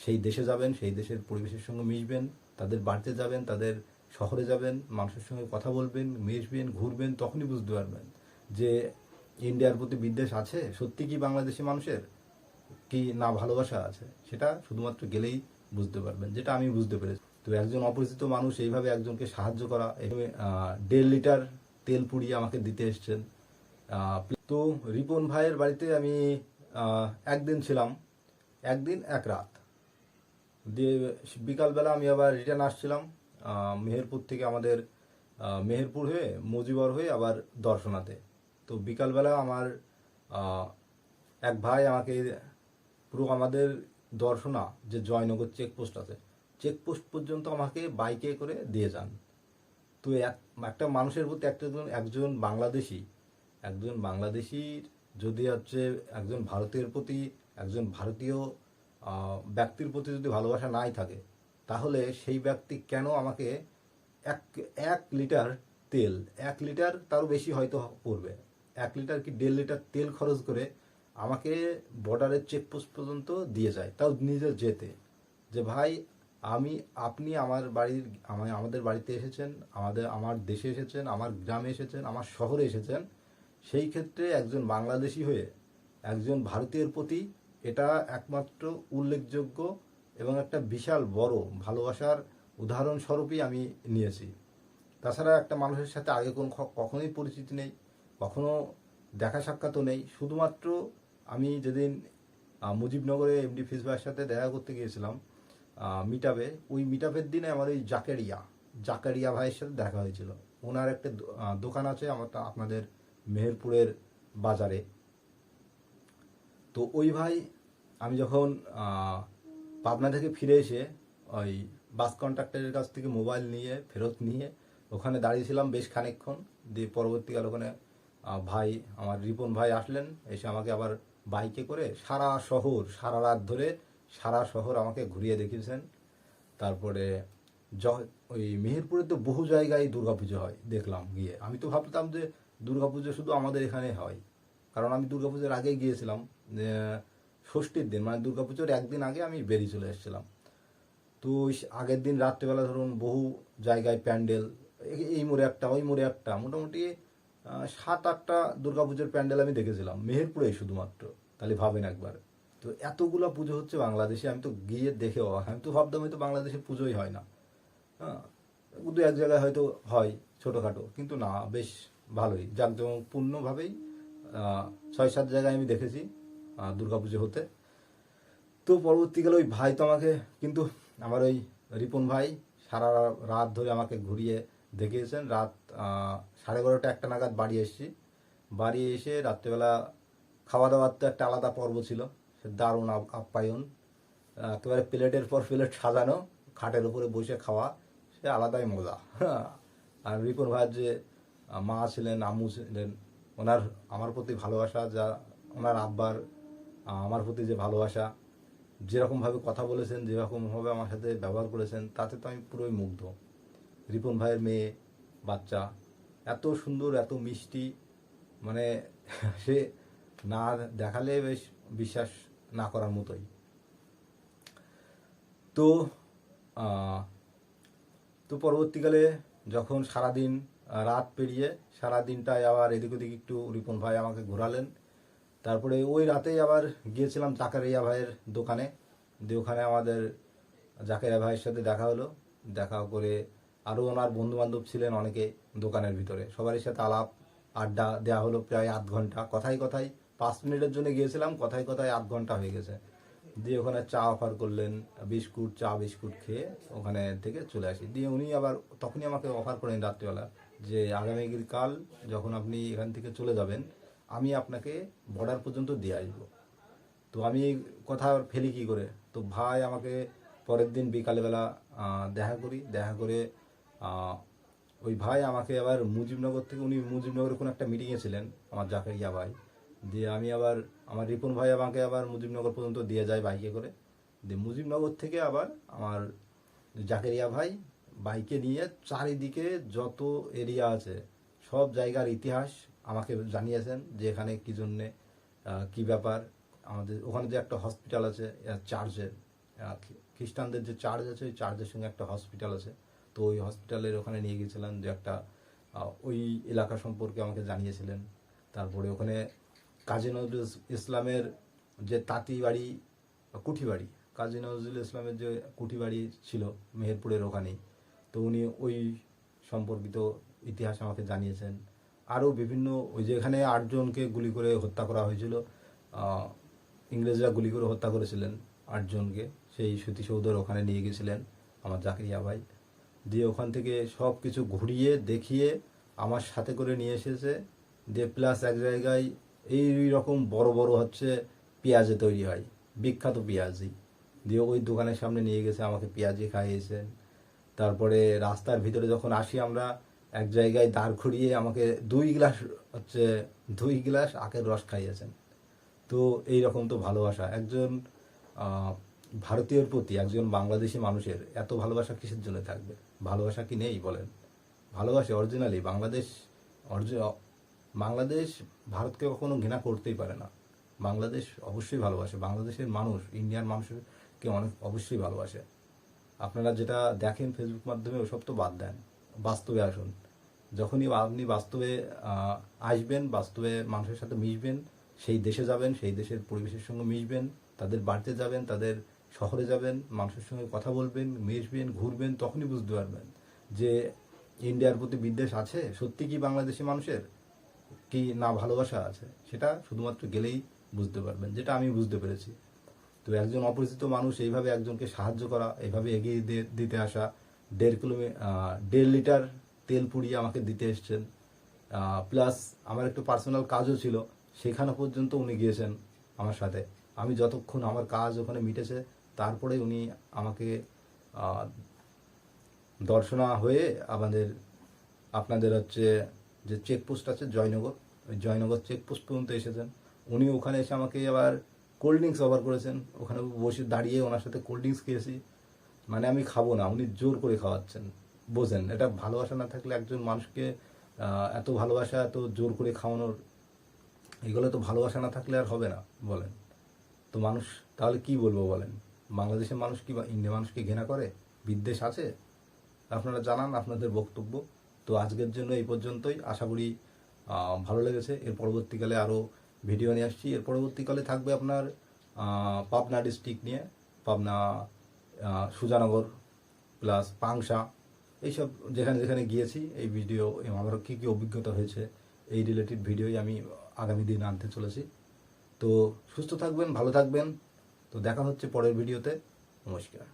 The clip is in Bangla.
সেই দেশে যাবেন, সেই দেশের পরিবেশের সঙ্গে মিশবেন, তাদের বাড়িতে যাবেন, তাদের শহরে যাবেন, মানুষের সঙ্গে কথা বলবেন, মিশবেন, ঘুরবেন, তখনই বুঝতে পারবেন যে ইন্ডিয়ার প্রতি বিদ্বেষ আছে। সত্যি কি বাংলাদেশি মানুষের কি না ভালোবাসা আছে? সেটা শুধুমাত্র গেলেই বুঝতে পারবেন, যেটা আমি বুঝতে পেরেছি। তো একজন অপরিচিত মানুষ এইভাবে একজনকে সাহায্য করা, এইভাবে দেড় লিটার তেল পুড়িয়ে আমাকে দিতে এসছেন। তো রিপন ভাইয়ের বাড়িতে আমি একদিন ছিলাম, একদিন, এক রাত। দিয়ে বিকালবেলা আমি আবার রিটার্ন আসছিলাম মেহেরপুর থেকে আমাদের মেহেরপুর হয়ে মজিবর হয়ে আবার দর্শনাতে। তো বিকালবেলা আমার এক ভাই আমাকে পুরো আমাদের দর্শনা, যে জয়নগর চেকপোস্ট আছে চেকপোস্ট পর্যন্ত আমাকে বাইকে করে দিয়ে যান। তো এক, একটা মানুষের প্রতি একটা একজন বাংলাদেশি, একজন বাংলাদেশির যদি হচ্ছে একজন ভারতীয়ের প্রতি, একজন ভারতীয় ব্যক্তির প্রতি যদি ভালোবাসা নাই থাকে, তাহলে সেই ব্যক্তি কেন আমাকে এক এক লিটার তেল, এক লিটার তারও বেশি হয়তো পড়বে। এক লিটার কি দেড় লিটার তেল খরচ করে আমাকে বর্ডারের চেকপোস্ট পর্যন্ত দিয়ে যায়, তাও নিজের যেতে। যে ভাই, আমি, আপনি আমার বাড়ির আমাদের বাড়িতে এসেছেন, আমাদের, আমার দেশে এসেছেন, আমার গ্রামে এসেছেন, আমার শহরে এসেছেন, সেই ক্ষেত্রে একজন বাংলাদেশি হয়ে একজন ভারতীয়ের প্রতি এটা একমাত্র উল্লেখযোগ্য এবং একটা বিশাল বড় ভালোবাসার উদাহরণস্বরূপই আমি নিয়েছি। তাছাড়া একটা মানুষের সাথে আগে কোন কখনোই পরিচিতি নেই, কখনো দেখা সাক্ষাৎও নেই। শুধুমাত্র আমি যেদিন মুজিবনগরে এমডি ফিস ভাইয়ের সাথে দেখা করতে গিয়েছিলাম মিটাপে ওই মিটাপের দিনে আমার ওই জাকেরিয়া, জাকারিয়া ভাইয়ের সাথে দেখা হয়েছিল। ওনার একটা দোকান আছে আমার আপনাদের মেহেরপুরের বাজারে। তো ওই ভাই, আমি যখন পাবনা থেকে ফিরে এসে ওই বাস কন্ট্রাক্টরের কাছ থেকে মোবাইল নিয়ে, ফেরত নিয়ে ওখানে দাঁড়িয়েছিলাম বেশ খানিকক্ষণ। দিয়ে পরবর্তীকাল ওখানে ভাই, আমার রিপন ভাই আসলেন। এসে আমাকে আবার বাইকে করে সারা শহর, সারা রাত ধরে সারা শহর আমাকে ঘুরিয়ে দেখিয়েছেন। তারপরে ওই মেহেরপুরে তো বহু জায়গায় দুর্গাপুজো হয়, দেখলাম গিয়ে। আমি তো ভাবতাম যে দুর্গাপুজো শুধু আমাদের এখানে হয়। কারণ আমি দুর্গাপুজোর আগে গিয়েছিলাম। ষষ্ঠীর দিন মানে দুর্গাপুজোর একদিন আগে আমি বেরিয়ে চলে এসেছিলাম। তো ওই আগের দিন রাত্রেবেলা ধরুন বহু জায়গায় প্যান্ডেল এই- মোড়ে একটা, ওই মোড়ে একটা, মোটামুটি সাত আটটা দুর্গাপুজোর প্যান্ডেল আমি দেখেছিলাম, মেহেরপুরেই শুধুমাত্র, তাহলে ভাবেন একবার। তো এতগুলো পুজো হচ্ছে বাংলাদেশে, আমি তো গিয়ে দেখে। আমি তো ভাবতাম হয়তো বাংলাদেশে পুজোই হয় না। হ্যাঁ দু এক জায়গায় হয়তো হয় ছোটোখাটো, কিন্তু না, বেশ ভালোই। জাঁকজমকপূর্ণভাবেই ছয় সাত জায়গায় আমি দেখেছি। দুর্গাপুজো হতে। তো পরবর্তীকালে ওই ভাই তো আমাকে কিন্তু আমার ওই রিপন ভাই সারা রাত ধরে আমাকে ঘুরিয়ে দেখিয়েছেন। রাত সাড়ে বারোটা একটা নাগাদ বাড়ি এসেছি। বাড়ি এসে রাত্রেবেলা খাওয়া দাওয়ার তো একটা আলাদা পর্ব ছিল, সে দারুণ আপ- আপ্যায়ন। একেবারে প্লেটের পর প্লেট সাজানো, খাটের উপরে বসে খাওয়া, সে আলাদাই মজা। আর রিপন ভাইয়ের যে মা ছিলেন, আম্মু ছিলেন, ওনার, আমার প্রতি ভালোবাসা, যা ওনার আব্বার আমার প্রতি যে ভালোবাসা যেরকমভাবে কথা বলেছেন যেরকমভাবে আমার সাথে ব্যবহার করেছেন, তাতে তো আমি পুরোই মুগ্ধ। রিপন ভাইয়ের মেয়ে, বাচ্চা, এত সুন্দর, এত মিষ্টি মানে সে না দেখালে বেশ বিশ্বাস না করার মতোই। তো তো পরবর্তীকালে যখন সারাদিন রাত পেরিয়ে সারা দিনটায় আবার এদিক ওদিক একটু রিপন ভাই আমাকে ঘোরালেন তারপরে ওই রাতেই আবার গিয়েছিলাম জাকারিয়া ভাইয়ের দোকানে। দিয়ে ওখানে আমাদের জাকারিয়া ভাইয়ের সাথে দেখা হলো। দেখা করে আরও ওনার বন্ধু বান্ধব ছিলেন অনেকে দোকানের ভিতরে। সবারই সাথে আলাপ, আড্ডা দেওয়া হলো প্রায় আধ ঘণ্টা। কথাই কথাই পাঁচ মিনিটের জন্য গিয়েছিলাম, কথাই কথাই আধ ঘণ্টা হয়ে গেছে। দিয়ে ওখানে চা অফার করলেন, বিস্কুট, চা, বিস্কুট খেয়ে ওখানে থেকে চলে আসি। দিয়ে উনি আবার তখনই আমাকে অফার করেন রাত্রিবেলা যে আগামীকাল যখন আপনি এখান থেকে চলে যাবেন আমি আপনাকে বর্ডার পর্যন্ত দিয়ে আসব। তো আমি কথা ফেলি কি করে? তো ভাই আমাকে পরের দিন বিকালবেলা দেখা করি। দেখা করে ওই ভাই আমাকে আবার মুজিবনগর থেকে, উনি মুজিবনগরে কোনো একটা মিটিংয়ে ছিলেন, আমার জাকারিয়া ভাই। দিয়ে আমি আবার, আমার রিপন ভাই আমাকে আবার মুজিবনগর পর্যন্ত দিয়ে যায় বাইকে করে। দিয়ে মুজিবনগর থেকে আবার আমার জাকেরিয়া ভাই বাইকে নিয়ে চারিদিকে যত এরিয়া আছে, সব জায়গার ইতিহাস আমাকে জানিয়েছেন যে এখানে কী জন্যে কী ব্যাপার। আমাদের ওখানে যে একটা হসপিটাল আছে চার্চের খ্রিস্টানদের যে চার্চ আছে, ওই চার্চের সঙ্গে একটা হসপিটাল আছে। তো ওই হসপিটালের ওখানে নিয়ে গেছিলাম যে একটা ওই এলাকা সম্পর্কে আমাকে জানিয়েছিলেন। তারপরে ওখানে কাজী নজরুল ইসলামের যে তাঁতি বাড়ি, বা কুঠি বাড়ি, কাজী নজরুল ইসলামের যে কুঠি বাড়ি ছিল মেহেরপুরের ওখানেই, তো উনি ওই সম্পর্কিত ইতিহাস আমাকে জানিয়েছেন। আরও বিভিন্ন ওই যে এখানে আটজনকে গুলি করে হত্যা করা হয়েছিল। ইংরেজরা গুলি করে হত্যা করেছিলেন আটজনকে। সেই স্মৃতিসৌধের ওখানে নিয়ে গেছিলেন আমার জাকিরিয়া ভাই। দিয়ে ওখান থেকে সব কিছু ঘুরিয়ে দেখিয়ে আমার সাথে করে নিয়ে এসেছে। দিয়ে প্লাস এক জায়গায় এই রকম বড় বড় হচ্ছে পেঁয়াজে তৈরি হয়, বিখ্যাত পেঁয়াজি। দিয়ে ওই দোকানের সামনে নিয়ে গেছে, আমাকে পেঁয়াজি খাইয়েছেন। তারপরে রাস্তার ভিতরে যখন আসি আমরা এক জায়গায় দাঁড় করিয়ে আমাকে দুই গ্লাস হচ্ছে, দুই গ্লাস আখের রস খাইয়েছেন। তো এই রকম তো ভালোবাসা। একজন ভারতীয়র প্রতি, একজন বাংলাদেশি মানুষের এত ভালোবাসা কিসের জন্য থাকবে? ভালোবাসা কি নেই বলেন? ভালোবাসে অরিজিনালি বাংলাদেশ অরিজি- বাংলাদেশ ভারতকে কখনো ঘৃণা করতেই পারে না। বাংলাদেশ অবশ্যই ভালোবাসে। বাংলাদেশের মানুষ ইন্ডিয়ান মানুষকে অনেক, অবশ্যই ভালোবাসে। আপনারা যেটা দেখেন ফেসবুক মাধ্যমে, ওসব তো বাদ দেন। বাস্তবে আসুন। যখনই আপনি বাস্তবে আসবেন, বাস্তবে মানুষের সাথে মিশবেন, সেই দেশে যাবেন, সেই দেশের পরিবেশের সঙ্গে মিশবেন, তাদের বাড়িতে যাবেন, তাদের শহরে যাবেন, মানুষের সঙ্গে কথা বলবেন, মিশবেন, ঘুরবেন, তখনই বুঝতে পারবেন যে ইন্ডিয়ার প্রতি বিদ্বেষ আছে। সত্যি কি বাংলাদেশি মানুষের কি না ভালোবাসা আছে? সেটা শুধুমাত্র গেলেই বুঝতে পারবেন, যেটা আমি বুঝতে পেরেছি। তো একজন অপরিচিত মানুষ এইভাবে একজনকে সাহায্য করা, এইভাবে এগিয়ে দিতে আসা দেড় কিলোমি দেড় লিটার তেল পুড়িয়ে আমাকে দিতে এসছেন। প্লাস আমার একটু পার্সোনাল কাজও ছিল, সেখানে পর্যন্ত উনি গিয়েছেন আমার সাথে। আমি যতক্ষণ আমার কাজ ওখানে মিটেছে, তারপরে উনি আমাকে দর্শনা হয়ে আমাদের, আপনাদের হচ্ছে যে চেকপোস্ট আছে জয়নগর, ওই জয়নগর চেকপোস্ট পর্যন্ত এসেছেন। উনি ওখানে এসে আমাকে আবার কোল্ড ড্রিঙ্কস অফার করেছেন। ওখানে বসে দাঁড়িয়ে ওনার সাথে কোল্ড ড্রিঙ্কস খেয়েছি। মানে আমি খাব না, উনি জোর করে খাওয়াচ্ছেন, বোঝেন। এটা ভালোবাসা না থাকলে একজন মানুষকে এত ভালোবাসা, এত জোর করে খাওয়ানোর, এগুলো তো ভালোবাসা না থাকলে আর হবে না, বলেন। তো মানুষ, তাহলে কি বলব বলেন? বাংলাদেশের মানুষ কি ইন্ডিয়া মানুষকে ঘৃণা করে? বিদ্বেষ আছে? আপনারা জানান আপনাদের বক্তব্য। তো আজকের জন্য এই পর্যন্তই। আশা করি ভালো লেগেছে। এর পরবর্তীকালে আরও ভিডিও নিয়ে আসছি। এর পরবর্তীকালে থাকবে আপনার পাবনা ডিস্ট্রিক্ট নিয়ে, পাবনা সুজানগর প্লাস পাংশা, এইসব যেখানে যেখানে গিয়েছি, এই ভিডিও আমার কী কী অভিজ্ঞতা হয়েছে, এই রিলেটেড ভিডিওই আমি আগামী দিন আনতে চলেছি। তো সুস্থ থাকবেন, ভালো থাকবেন। তো দেখা হচ্ছে পরের ভিডিওতে নমস্কার।